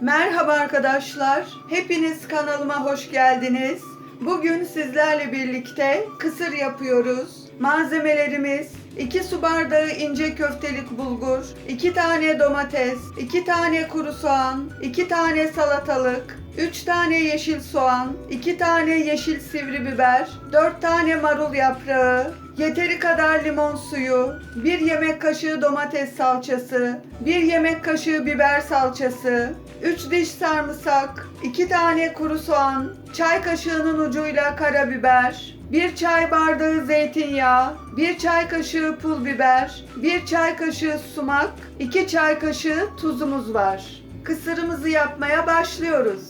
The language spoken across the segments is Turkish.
Merhaba arkadaşlar. Hepiniz kanalıma hoş geldiniz. Bugün sizlerle birlikte kısır yapıyoruz. Malzemelerimiz 2 su bardağı ince köftelik bulgur, 2 tane domates, 2 tane kuru soğan, 2 tane salatalık, 3 tane yeşil soğan, 2 tane yeşil sivri biber, 4 tane marul yaprağı, yeteri kadar limon suyu, 1 yemek kaşığı domates salçası, 1 yemek kaşığı biber salçası, 3 diş sarımsak, 2 tane kuru soğan, çay kaşığının ucuyla karabiber, 1 çay bardağı zeytinyağı, 1 çay kaşığı pul biber, 1 çay kaşığı sumak, 2 çay kaşığı tuzumuz var. Kısırımızı yapmaya başlıyoruz.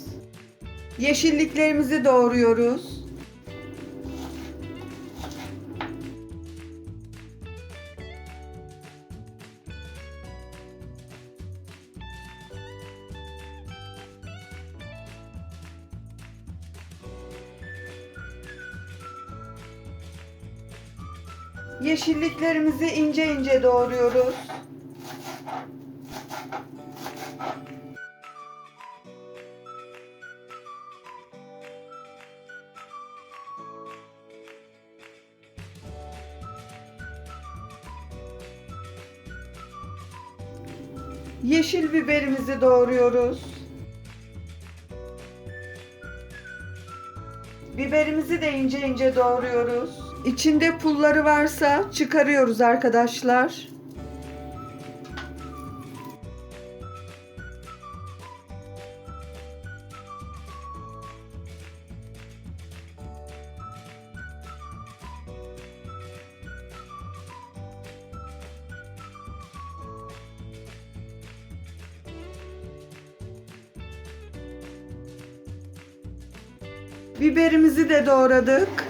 Yeşilliklerimizi doğruyoruz. Yeşilliklerimizi ince ince doğruyoruz. Yeşil biberimizi doğruyoruz. Biberimizi de ince ince doğruyoruz. İçinde pulları varsa çıkarıyoruz arkadaşlar. Biberimizi de doğradık.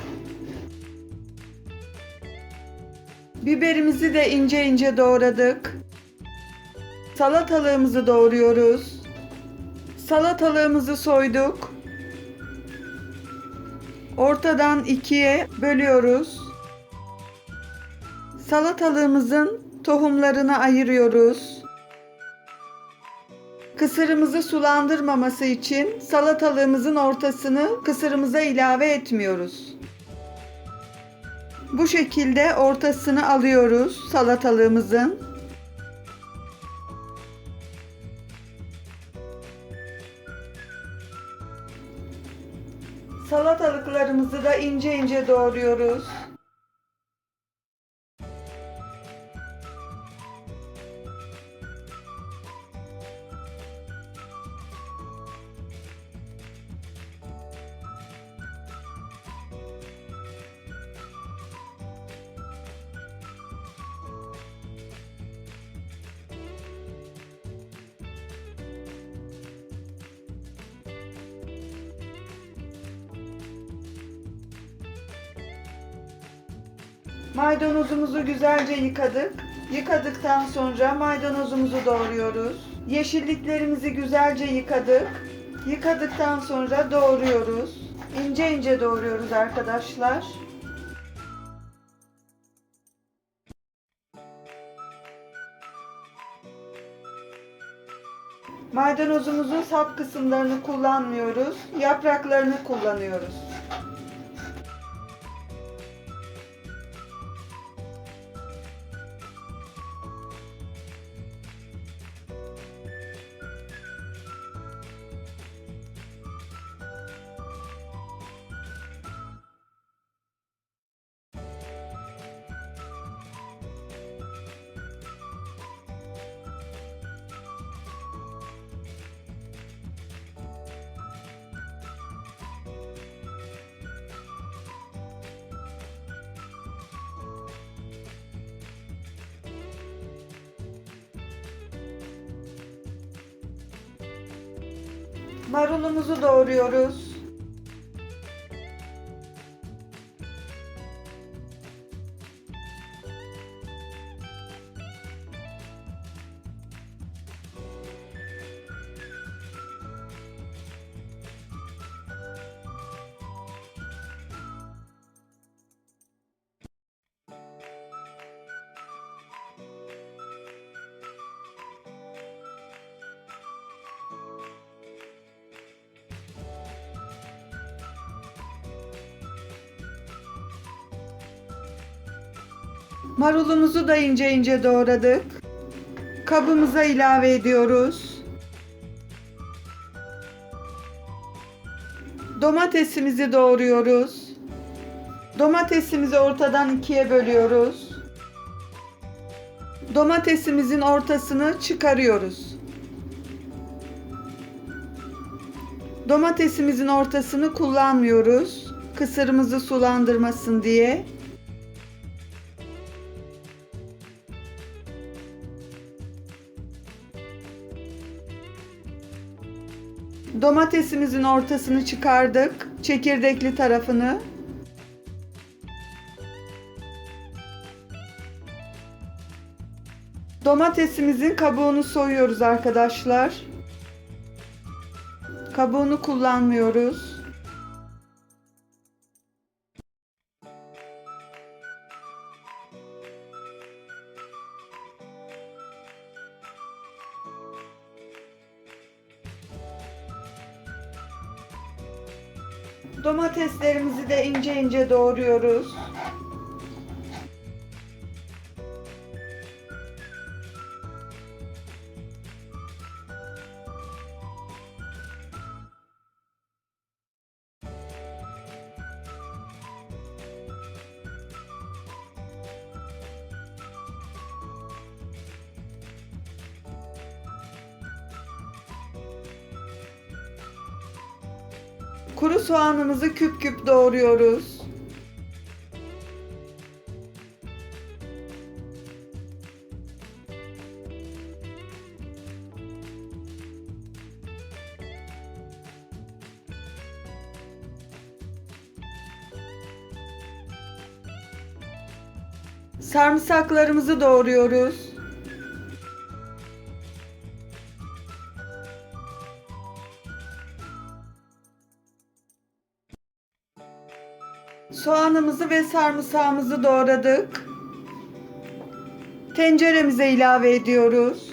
Biberimizi de ince ince doğradık. Salatalığımızı doğruyoruz. Salatalığımızı soyduk. Ortadan ikiye bölüyoruz. Salatalığımızın tohumlarını ayırıyoruz. Kısırımızı sulandırmaması için salatalığımızın ortasını kısırımıza ilave etmiyoruz. Bu şekilde ortasını alıyoruz salatalığımızın. Salatalıklarımızı da ince ince doğruyoruz. Maydanozumuzu güzelce yıkadık. Yıkadıktan sonra maydanozumuzu doğruyoruz. Yeşilliklerimizi güzelce yıkadık. Yıkadıktan sonra doğruyoruz. İnce ince doğruyoruz arkadaşlar. Maydanozumuzun sap kısımlarını kullanmıyoruz. Yapraklarını kullanıyoruz. Marulumuzu doğruyoruz. Marulumuzu da ince ince doğradık. Kabımıza ilave ediyoruz. Domatesimizi doğruyoruz. Domatesimizi ortadan ikiye bölüyoruz. Domatesimizin ortasını çıkarıyoruz. Domatesimizin ortasını kullanmıyoruz. Kısırımızı sulandırmasın diye. Domatesimizin ortasını çıkardık. Çekirdekli tarafını. Domatesimizin kabuğunu soyuyoruz arkadaşlar. Kabuğunu kullanmıyoruz. Domateslerimizi de ince ince doğruyoruz. Küp küp doğruyoruz. Sarımsaklarımızı doğruyoruz. Soğanımızı ve sarımsağımızı doğradık. Tenceremize ilave ediyoruz.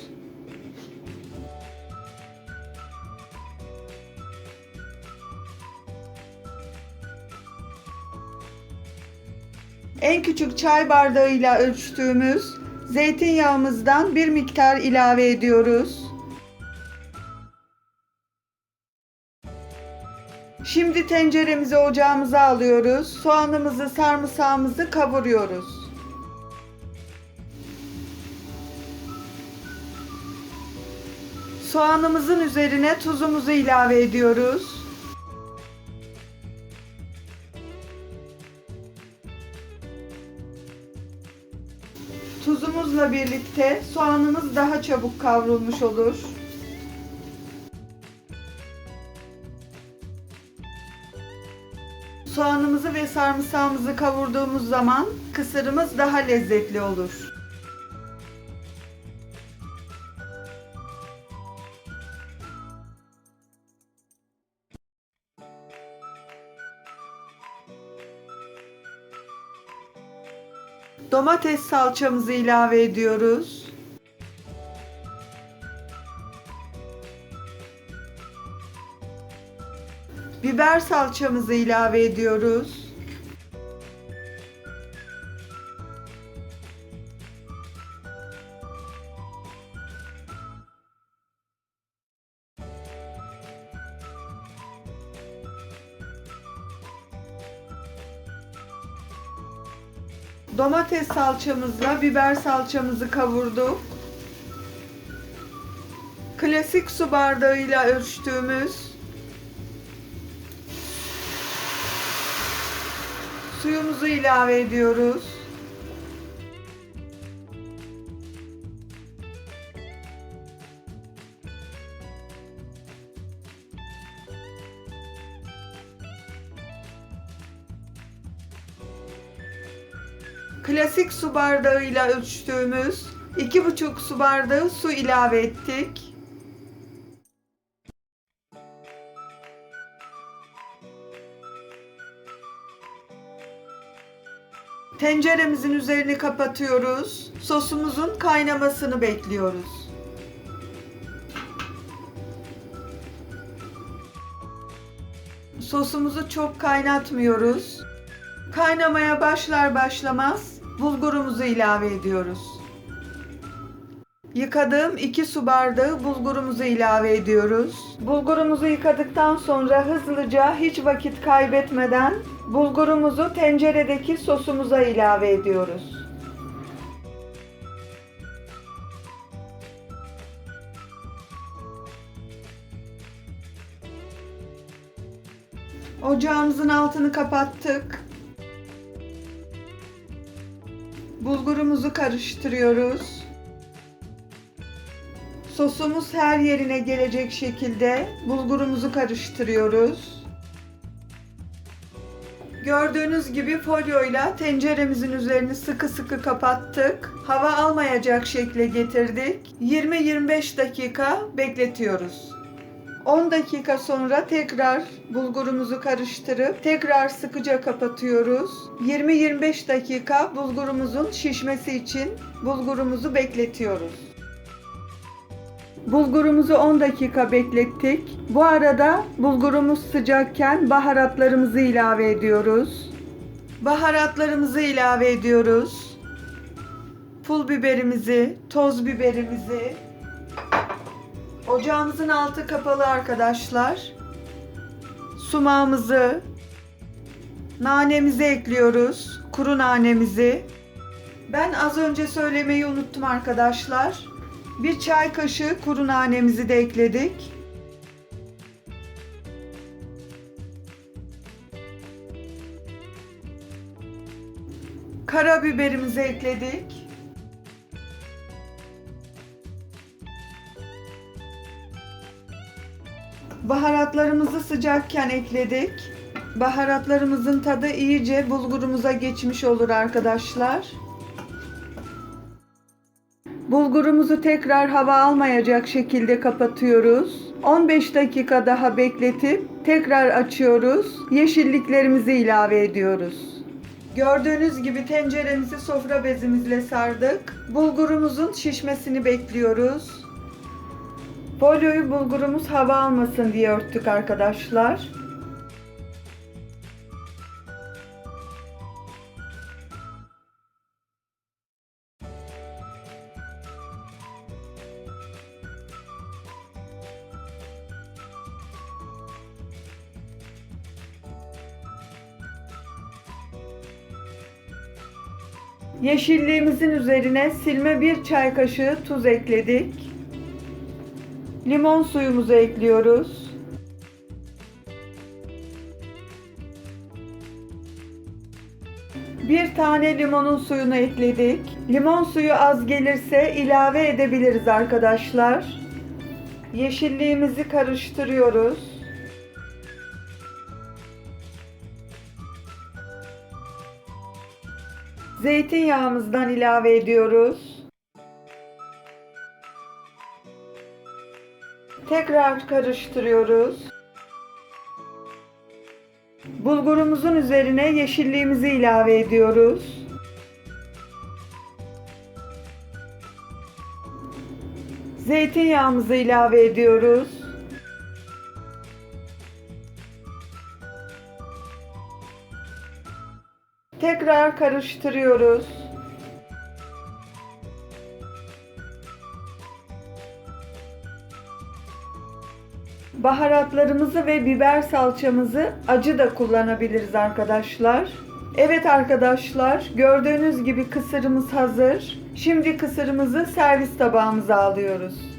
En küçük çay bardağıyla ölçtüğümüz zeytinyağımızdan bir miktar ilave ediyoruz. Şimdi tenceremizi ocağımıza alıyoruz. Soğanımızı, sarımsağımızı kavuruyoruz. Soğanımızın üzerine tuzumuzu ilave ediyoruz. Tuzumuzla birlikte soğanımız daha çabuk kavrulmuş olur. Soğanımızı ve sarımsağımızı kavurduğumuz zaman kısırımız daha lezzetli olur. Domates salçamızı ilave ediyoruz. Biber salçamızı ilave ediyoruz. Domates salçamızla biber salçamızı kavurduk. Klasik su bardağıyla ölçtüğümüz Suyumuzu ilave ediyoruz. Klasik su bardağıyla ölçtüğümüz 2,5 su bardağı su ilave ettik. Tenceremizin üzerini kapatıyoruz. Sosumuzun kaynamasını bekliyoruz. Sosumuzu çok kaynatmıyoruz. Kaynamaya başlar başlamaz bulgurumuzu ilave ediyoruz. Yıkadığım 2 su bardağı bulgurumuzu ilave ediyoruz. Bulgurumuzu yıkadıktan sonra hızlıca hiç vakit kaybetmeden bulgurumuzu tenceredeki sosumuza ilave ediyoruz. Ocağımızın altını kapattık. Bulgurumuzu karıştırıyoruz. Sosumuz her yerine gelecek şekilde bulgurumuzu karıştırıyoruz. Gördüğünüz gibi folyoyla tenceremizin üzerini sıkı sıkı kapattık. Hava almayacak şekle getirdik. 20-25 dakika bekletiyoruz. 10 dakika sonra tekrar bulgurumuzu karıştırıp tekrar sıkıca kapatıyoruz. 20-25 dakika bulgurumuzun şişmesi için bulgurumuzu bekletiyoruz. Bulgurumuzu 10 dakika beklettik. Bu arada bulgurumuz sıcakken baharatlarımızı ilave ediyoruz. Baharatlarımızı ilave ediyoruz. Pul biberimizi, toz biberimizi, Ocağımızın altı kapalı arkadaşlar. Sumağımızı, nanemizi ekliyoruz. Kuru nanemizi. Ben az önce söylemeyi unuttum arkadaşlar. Bir çay kaşığı kuru nanemizi de ekledik. Karabiberimizi ekledik. Baharatlarımızı sıcakken ekledik. Baharatlarımızın tadı iyice bulgurumuza geçmiş olur arkadaşlar. Bulgurumuzu tekrar hava almayacak şekilde kapatıyoruz. 15 dakika daha bekletip tekrar açıyoruz. Yeşilliklerimizi ilave ediyoruz. Gördüğünüz gibi tenceremizi sofra bezimizle sardık. Bulgurumuzun şişmesini bekliyoruz. Folyoyu bulgurumuz hava almasın diye örttük arkadaşlar. Yeşilliğimizin üzerine silme bir çay kaşığı tuz ekledik. Limon suyumuzu ekliyoruz. Bir tane limonun suyunu ekledik. Limon suyu az gelirse ilave edebiliriz arkadaşlar. Yeşilliğimizi karıştırıyoruz. Zeytinyağımızdan ilave ediyoruz. Tekrar karıştırıyoruz. Bulgurumuzun üzerine yeşilliğimizi ilave ediyoruz. Zeytinyağımızı ilave ediyoruz. Tekrar karıştırıyoruz. Baharatlarımızı ve biber salçamızı acı da kullanabiliriz arkadaşlar. Evet arkadaşlar, gördüğünüz gibi kısırımız hazır. Şimdi kısırımızı servis tabağımıza alıyoruz.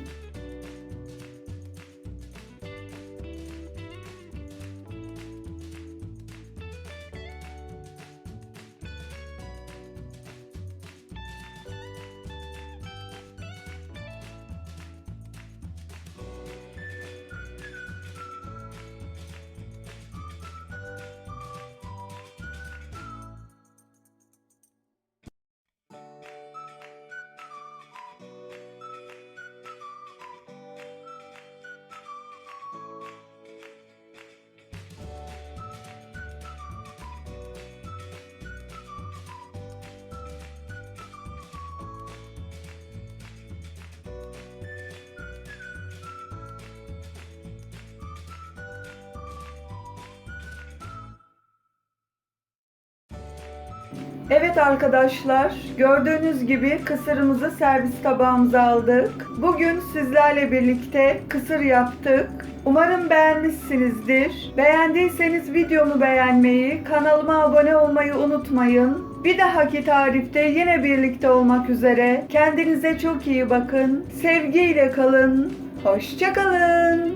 Evet arkadaşlar, gördüğünüz gibi kısırımızı servis tabağımıza aldık. Bugün sizlerle birlikte kısır yaptık. Umarım beğenmişsinizdir. Beğendiyseniz videomu beğenmeyi, kanalıma abone olmayı unutmayın. Bir dahaki tarifte yine birlikte olmak üzere. Kendinize çok iyi bakın. Sevgiyle kalın. Hoşçakalın.